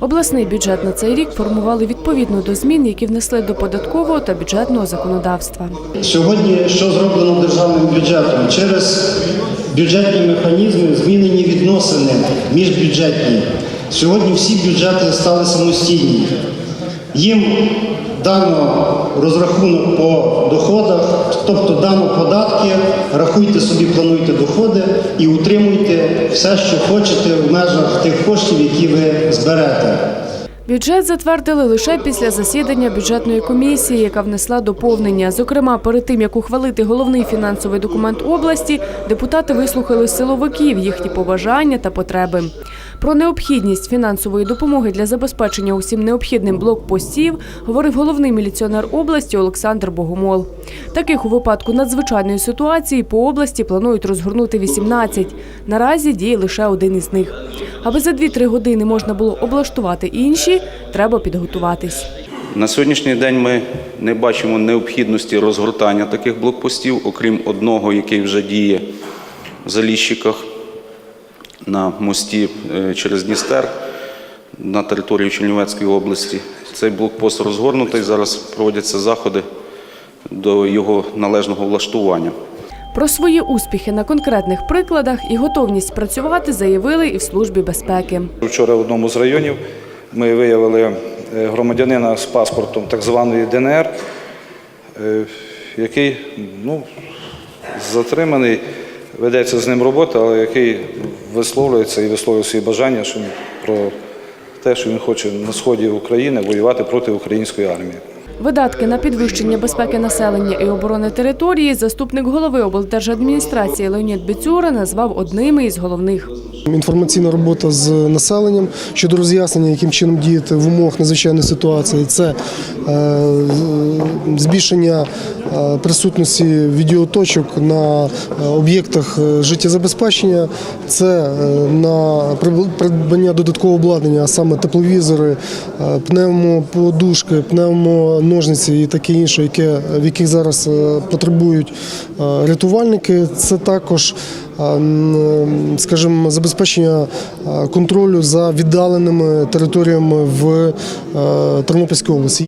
Обласний бюджет на цей рік формували відповідно до змін, які внесли до податкового та бюджетного законодавства. Сьогодні що зроблено державним бюджетом? Через бюджетні механізми змінені відносини міжбюджетні. Сьогодні всі бюджети стали самостійні. Їм дано розрахунок по доходах, тобто дано податки, рахуйте собі, плануйте доходи і утримуйте все, що хочете в межах тих коштів, які ви зберете. Бюджет затвердили лише після засідання бюджетної комісії, яка внесла доповнення. Зокрема, перед тим як ухвалити головний фінансовий документ області, депутати вислухали силовиків, їхні побажання та потреби. Про необхідність фінансової допомоги для забезпечення усім необхідним блокпостів говорив головний міліціонер області Олександр Богомол. Таких у випадку надзвичайної ситуації по області планують розгорнути 18. Наразі діє лише один із них. Аби за 2-3 години можна було облаштувати інші, треба підготуватись. На сьогоднішній день ми не бачимо необхідності розгортання таких блокпостів, окрім одного, який вже діє в Заліщиках на мості е, через Дністер на території Чернівецької області. Цей блокпост розгорнутий. Зараз проводяться заходи до його належного влаштування. Про свої успіхи на конкретних прикладах і готовність працювати заявили і в службі безпеки. Вчора в одному з районів ми виявили е, громадянина з паспортом так званої ДНР, е, який ну, затриманий, ведеться з ним робота, але який висловлюється і висловлює свої бажання що, про те, що він хоче на сході України воювати проти української армії. Видатки на підвищення безпеки населення і оборони території заступник голови облдержадміністрації Леонід Біцюра назвав одними із головних. Інформаційна робота з населенням щодо роз'яснення, яким чином діяти в умовах надзвичайної ситуації. Це е, збільшення е, присутності відеоточок на е, об'єктах життєзабезпечення, це на придбання додаткового обладнання, а саме тепловізори, пневмоподушки, пневмоножниці і таке інше, в яких зараз потребують рятувальники. Це також скажімо, забезпечення контролю за віддаленими територіями в е, Тернопільській області.